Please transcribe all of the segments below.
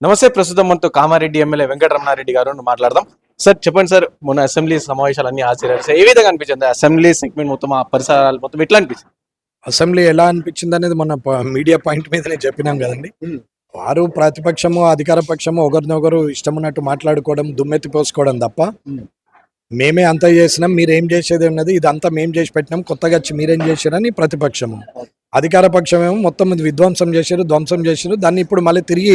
నమస్తే ప్రస్తుతం మనతో కామారెడ్డి ఎమ్మెల్యే వెంకటరమణారెడ్డి గారు మాట్లాడదాం. సార్ చెప్పండి సార్ మొన్న అసెంబ్లీ సమావేశాలు అన్ని హాజరయ్యారు సార్ ఏ విధంగా అనిపించింది? అసెంబ్లీ సెగ్మెంట్ మొత్తం ఆ పరిసరాలు మొత్తం ఎట్లా అనిపించింది? అసెంబ్లీ ఎలా అనిపించింది అనేది మన మీడియా పాయింట్ మీదనే చెప్పినాం కదండి. మ్మ్. వారు ప్రతిపక్షము అధికార పక్షము ఒకరినొకరు ఇష్టం ఉన్నట్టు మాట్లాడుకోవడం దుమ్మెత్తి పోసుకోవడం తప్ప మ్మ్. మేమే అంతా చేసినాం మీరేం చేసేది ఉన్నది ఇదంతా మేం చేసి పెట్టినాం కొత్తగా వచ్చి మీరేం చేశారని ప్రతిపక్షము. అధికార పక్షమేమో మొత్తం విధ్వంసం చేశారు ధ్వంసం చేశారు దాన్ని ఇప్పుడు మళ్ళీ తిరిగి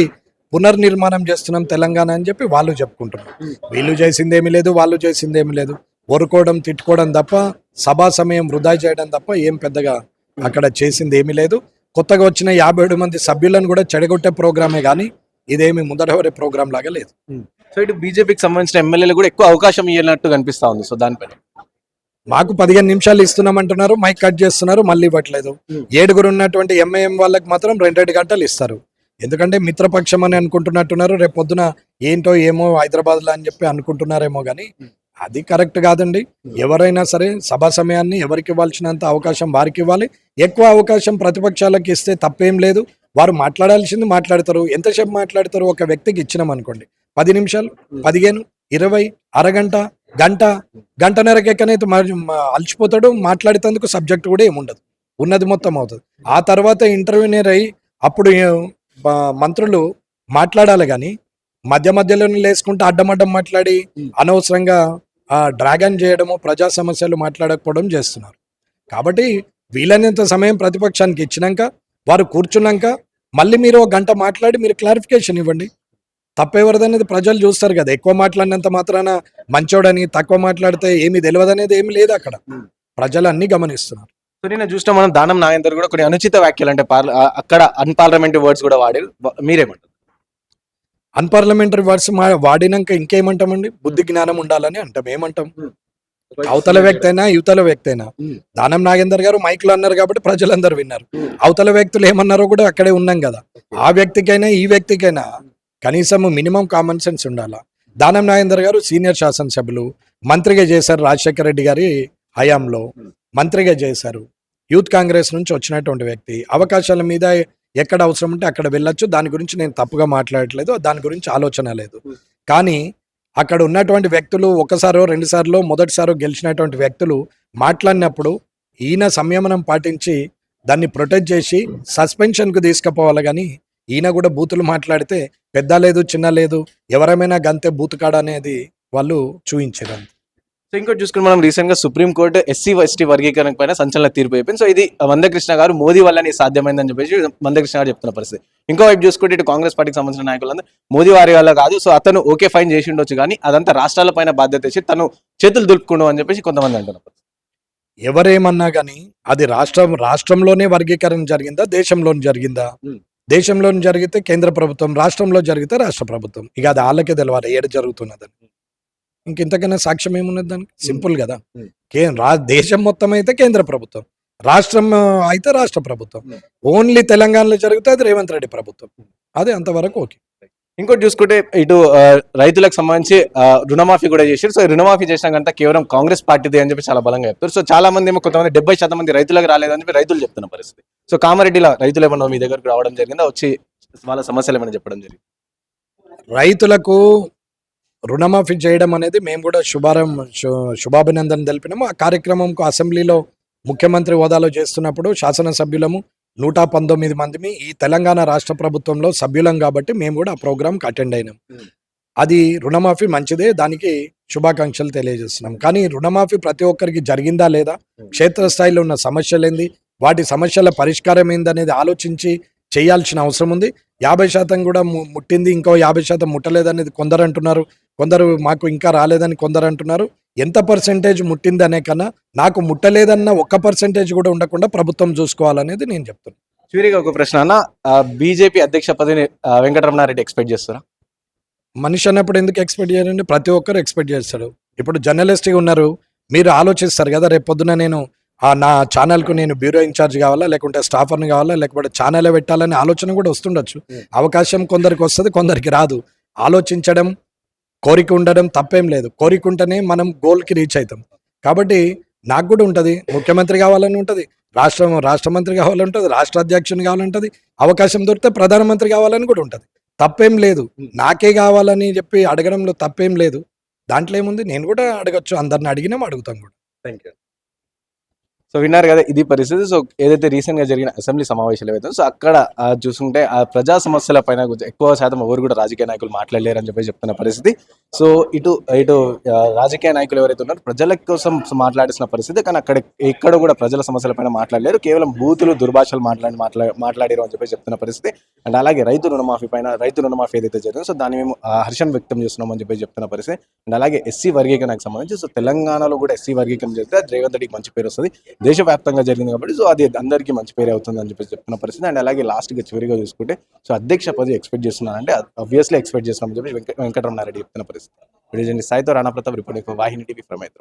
పునర్నిర్మాణం చేస్తున్నాం తెలంగాణ అని చెప్పి వాళ్ళు చెప్పుకుంటున్నారు. వీళ్ళు చేసిందేమీ లేదు వాళ్ళు చేసిందేమీ లేదు. ఒరుకోవడం తిట్టుకోవడం తప్ప సభా సమయం వృధా చేయడం తప్ప ఏం పెద్దగా అక్కడ చేసింది ఏమీ లేదు. కొత్తగా వచ్చిన యాభై ఏడు మంది సభ్యులను కూడా చెడగొట్టే ప్రోగ్రామే కానీ ఇదేమి ముందరవరే ప్రోగ్రామ్ లాగా లేదు. సో ఇటు బీజేపీకి సంబంధించిన ఎమ్మెల్యేలు కూడా ఎక్కువ అవకాశం ఇవ్వనట్టు కనిపిస్తా ఉంది. సో దానిపైన మాకు పదిహేను నిమిషాలు ఇస్తున్నామంటున్నారు మైక్ కట్ చేస్తున్నారు మళ్ళీ ఇవ్వట్లేదు. ఏడుగురు ఉన్నటువంటి ఎంఐఎం వాళ్ళకి మాత్రం రెండు రెండు గంటలు ఇస్తారు. ఎందుకంటే మిత్రపక్షం అని అనుకుంటున్నట్టున్నారు. రేపు పొద్దున ఏంటో ఏమో హైదరాబాద్లో అని చెప్పి అనుకుంటున్నారేమో కానీ. అది కరెక్ట్ కాదండి. ఎవరైనా సరే సభా సమయాన్ని ఎవరికి ఇవ్వాల్సినంత అవకాశం వారికి ఇవ్వాలి. ఎక్కువ అవకాశం ప్రతిపక్షాలకు ఇస్తే తప్పేం లేదు. వారు మాట్లాడాల్సింది మాట్లాడతారు. ఎంతసేపు మాట్లాడతారు? ఒక వ్యక్తికి ఇచ్చినాం అనుకోండి. పది నిమిషాలు పదిహేను ఇరవై అరగంట గంట గంటన్నరకి ఎక్కనైతే అలసిపోతాడు మాట్లాడేందుకు సబ్జెక్ట్ కూడా ఏముండదు. ఉన్నది మొత్తం అవుతుంది. ఆ తర్వాత ఇంటర్వ్యూనర్ అయ్యి అప్పుడు మంత్రులు మాట్లాడాలి కానీ మధ్య మధ్యలోనే లేసుకుంటూ అడ్డమడ్డం మాట్లాడి. అనవసరంగా ఆ డ్రాగన్ చేయడము ప్రజా సమస్యలు మాట్లాడకపోవడం చేస్తున్నారు కాబట్టి వీలైనంత సమయం ప్రతిపక్షానికి ఇచ్చినాక వారు కూర్చున్నాక మళ్ళీ మీరు ఒక గంట మాట్లాడి మీరు క్లారిఫికేషన్ ఇవ్వండి తప్పెవరిదనేది ప్రజలు చూస్తారు కదా ఎక్కువ మాట్లాడినంత మాత్రాన మంచోడని తక్కువ మాట్లాడితే ఏమీ తెలియదు అనేది ఏమి లేదు అక్కడ. ప్రజలు అన్ని గమనిస్తున్నారు నేను చూసిన మనం దానం నాగేందర్ కూడా కొన్ని అనుచిత వ్యాఖ్యలు అంటే పార్ల- అక్కడ అన్పార్లమెంటరీ వర్డ్స్ కూడా వాడారు మీరేమంటారు? అన్పార్లమెంటరీ వర్డ్స్ మా వాడినాక ఇంకేమంటామండి? బుద్ధి జ్ఞానం ఉండాలని అంటాం. ఏమంటాం? అవతల వ్యక్తి అయినా యువతల వ్యక్తి అయినా. దానం నాగేందర్ గారు మైక్లో అన్నారు కాబట్టి ప్రజలందరూ విన్నారు. అవతల వ్యక్తులు ఏమన్నారో కూడా అక్కడే ఉన్నాం కదా. ఆ వ్యక్తికైనా ఈ వ్యక్తికైనా కనీసం మినిమం కామన్ సెన్స్ ఉండాలా. దానం నాగేందర్ గారు సీనియర్ శాసనసభ్యులు. మంత్రిగా చేశారు రాజశేఖర రెడ్డి గారి హయాంలో. మంత్రిగా చేశారు. యూత్ కాంగ్రెస్ నుంచి వచ్చినటువంటి వ్యక్తి. అవకాశాల మీద ఎక్కడ అవసరం ఉంటే అక్కడ వెళ్ళొచ్చు. దాని గురించి నేను తప్పుగా మాట్లాడట్లేదు. దాని గురించి ఆలోచన లేదు. కానీ అక్కడ ఉన్నటువంటి వ్యక్తులు ఒకసారో రెండు సార్లు మొదటిసారో గెలిచినటువంటి వ్యక్తులు మాట్లాడినప్పుడు ఈయన సంయమనం పాటించి దాన్ని ప్రొటెక్ట్ చేసి సస్పెన్షన్కు తీసుకుపోవాలి కానీ ఈయన కూడా బూతులు మాట్లాడితే పెద్ద లేదు చిన్న లేదు ఎవరైనా గంతే బూతు కాడ అనేది వాళ్ళు చూపించారు సో ఇంకోటి చూసుకుని మనం రీసెంట్గా సుప్రీం కోర్టు ఎస్సీ ఎస్టీ వర్గీకరణ పైన సంచలన తీర్పు అయిపోయింది. సో ఇది మందకృష్ణ గారు మోదీ వల్లనే సాధ్యమైందని చెప్పేసి మందకృష్ణ గారు చెప్తున్న పరిస్థితి. ఇంకో వైపు చూసుకుంటే ఇటు కాంగ్రెస్ పార్టీకి సంబంధించిన నాయకులందరూ మోదీ వారి వల్ల కాదు. సో అతను ఓకే ఫైన్ చేసి ఉండొచ్చు కానీ అదంతా రాష్ట్రాల పైన బాధ్యత ఇచ్చి తను చేతులు దులుపుకుండు అని చెప్పేసి కొంతమంది అంటున్నారు. ఎవరేమన్నా కానీ అది రాష్ట్రం రాష్ట్రంలోనే వర్గీకరణ జరిగిందా? దేశంలోనే జరిగిందా? Hmm. దేశంలో జరిగితే కేంద్ర ప్రభుత్వం రాష్ట్రంలో జరిగితే రాష్ట్ర ప్రభుత్వం. ఇక అది వాళ్ళకే తెలవాలి. ఏడు జరుగుతున్నదని. ఇంతకన్నా సాక్ష్యం ఏమున్నది దానికి? సింపుల్ కదా. రా దేశం మొత్తం అయితే కేంద్ర ప్రభుత్వం. రాష్ట్రం అయితే రాష్ట్ర ప్రభుత్వం. ఓన్లీ తెలంగాణలో జరిగితే అది రేవంత్ రెడ్డి ప్రభుత్వం. అదే అంతవరకు ఓకే. ఇంకోటి చూసుకుంటే ఇటు రైతులకు సంబంధించి రుణమాఫీ కూడా చేశారు సో రుణమాఫీ చేసినాకంటే కేవలం కాంగ్రెస్ పార్టీదే అని చెప్పి చాలా బలంగా చెప్తారు. సో చాలా మంది ఏమో కొంతమంది డెబ్బై శాతం మంది రైతులకు రాలేదని చెప్పి రైతులు చెప్తున్న పరిస్థితి. సో కామారెడ్డిలో రైతులు ఏమన్నా మీ దగ్గరకు రావడం జరిగిందా? వచ్చి వాళ్ళ సమస్యలు ఏమైనా చెప్పడం జరిగింది? రైతులకు రుణమాఫీ చేయడం అనేది మేము కూడా శుభారం శుభాభినందన తెలిపినాము ఆ కార్యక్రమంకు అసెంబ్లీలో ముఖ్యమంత్రి హోదాలో చేస్తున్నప్పుడు శాసనసభ్యులము నూట పంతొమ్మిది మందిమి ఈ తెలంగాణ రాష్ట్ర ప్రభుత్వంలో సభ్యులం కాబట్టి మేము కూడా ఆ ప్రోగ్రామ్కి అటెండ్ అయినాం. అది రుణమాఫీ మంచిదే దానికి శుభాకాంక్షలు తెలియజేస్తున్నాం కానీ రుణమాఫీ ప్రతి ఒక్కరికి జరిగిందా లేదా. క్షేత్రస్థాయిలో ఉన్న సమస్యలు ఏంది వాటి సమస్యల పరిష్కారం ఏందనేది ఆలోచించి చేయాల్సిన అవసరం ఉంది యాభై శాతం కూడా ముట్టింది ఇంకో యాభై శాతం ముట్టలేదనేది కొందరు అంటున్నారు. కొందరు మాకు ఇంకా రాలేదని కొందరు అంటున్నారు. ఎంత పర్సెంటేజ్ ముట్టింది అనే కన్నా నాకు ముట్టలేదన్న ఒక్క పర్సెంటేజ్ కూడా ఉండకుండా ప్రభుత్వం చూసుకోవాలనేది నేను చెప్తున్నాను చివరిగా ఒక ప్రశ్న అన్న బీజేపీ అధ్యక్ష పదవిని వెంకటరమణారెడ్డి ఎక్స్పెక్ట్ చేస్తారా? మనిషి అన్నప్పుడు ఎందుకు ఎక్స్పెక్ట్ చేయాలండి? ప్రతి ఒక్కరు ఎక్స్పెక్ట్ చేస్తాడు. ఇప్పుడు జర్నలిస్ట్గా ఉన్నారు. మీరు ఆలోచిస్తారు కదా రేపు పొద్దున నేను నా ఛానల్కు నేను బ్యూరో ఇన్ఛార్జ్ కావాలా లేకుంటే స్టాఫర్ని కావాలా లేకపోతే ఛానల్ పెట్టాలనే ఆలోచన కూడా వస్తుండొచ్చు. అవకాశం కొందరికి వస్తుంది కొందరికి రాదు. ఆలోచించడం కోరిక ఉండడం తప్పేం లేదు. కోరిక ఉంటేనే మనం గోల్కి రీచ్ అవుతాం. కాబట్టి నాకు కూడా ఉంటుంది. ముఖ్యమంత్రి కావాలని ఉంటుంది రాష్ట్రం రాష్ట్ర మంత్రి కావాలంటుంది రాష్ట్ర అధ్యక్షుని కావాలంటుంది అవకాశం దొరికితే ప్రధానమంత్రి కావాలని కూడా ఉంటుంది. తప్పేం లేదు. నాకే కావాలని చెప్పి అడగడంలో తప్పేం లేదు. దాంట్లో ఏముంది? నేను కూడా అడగచ్చు. అందరిని అడిగినాం అడుగుతాం కూడా. థ్యాంక్ యూ సో విన్నారు కదా ఇది పరిస్థితి. సో ఏదైతే రీసెంట్గా జరిగిన అసెంబ్లీ సమావేశాలు ఏవైతే సో అక్కడ చూసుకుంటే ఆ ప్రజా సమస్యల పైన ఎక్కువ శాతం ఎవరు కూడా రాజకీయ నాయకులు మాట్లాడలేరు అని చెప్పి చెప్తున్న పరిస్థితి. సో ఇటు ఇటు రాజకీయ నాయకులు ఎవరైతే ఉన్నారో ప్రజల కోసం మాట్లాడిసిన పరిస్థితి కానీ అక్కడ ఎక్కడ కూడా ప్రజల సమస్యల పైన మాట్లాడలేరు. కేవలం బూతులు దుర్భాషలు మాట్లాడి మాట్లా మాట్లాడారు అని చెప్పి చెప్తున్న పరిస్థితి. అండ్ అలాగే రైతు రుణమాఫీ పైన రైతు రుణమాఫీ ఏదైతే జరిగిందో సో దాన్ని మేము హర్షం వ్యక్తం చేస్తున్నాం అని చెప్పి చెప్తున్న పరిస్థితి. అండ్ అలాగే ఎస్సీ వర్గీకరణకు సంబంధించి సో తెలంగాణలో కూడా ఎస్సీ వర్గీకరణ చేస్తే రేవంత్ రెడ్డికి మంచి పేరు వస్తుంది. దేశవ్యాప్తంగా జరిగింది కాబట్టి సో అది అందరికీ మంచి పేరు అవుతుంది అని చెప్పి చెప్పిన పరిస్థితి. అండ్ అలాగే లాస్ట్గా చివరిగా చూసుకుంటే సో అధ్యక్ష పది ఎక్స్పెక్ట్ చేస్తున్నానంటే అబ్వియస్లీ ఎక్స్పెక్ట్ చేస్తున్నామని చెప్పి వెంక- వెంకటరమణారెడ్డి చెప్తున్న పరిస్థితి. సాయితో Rana Pratap report Vahini TV from Hyderabad.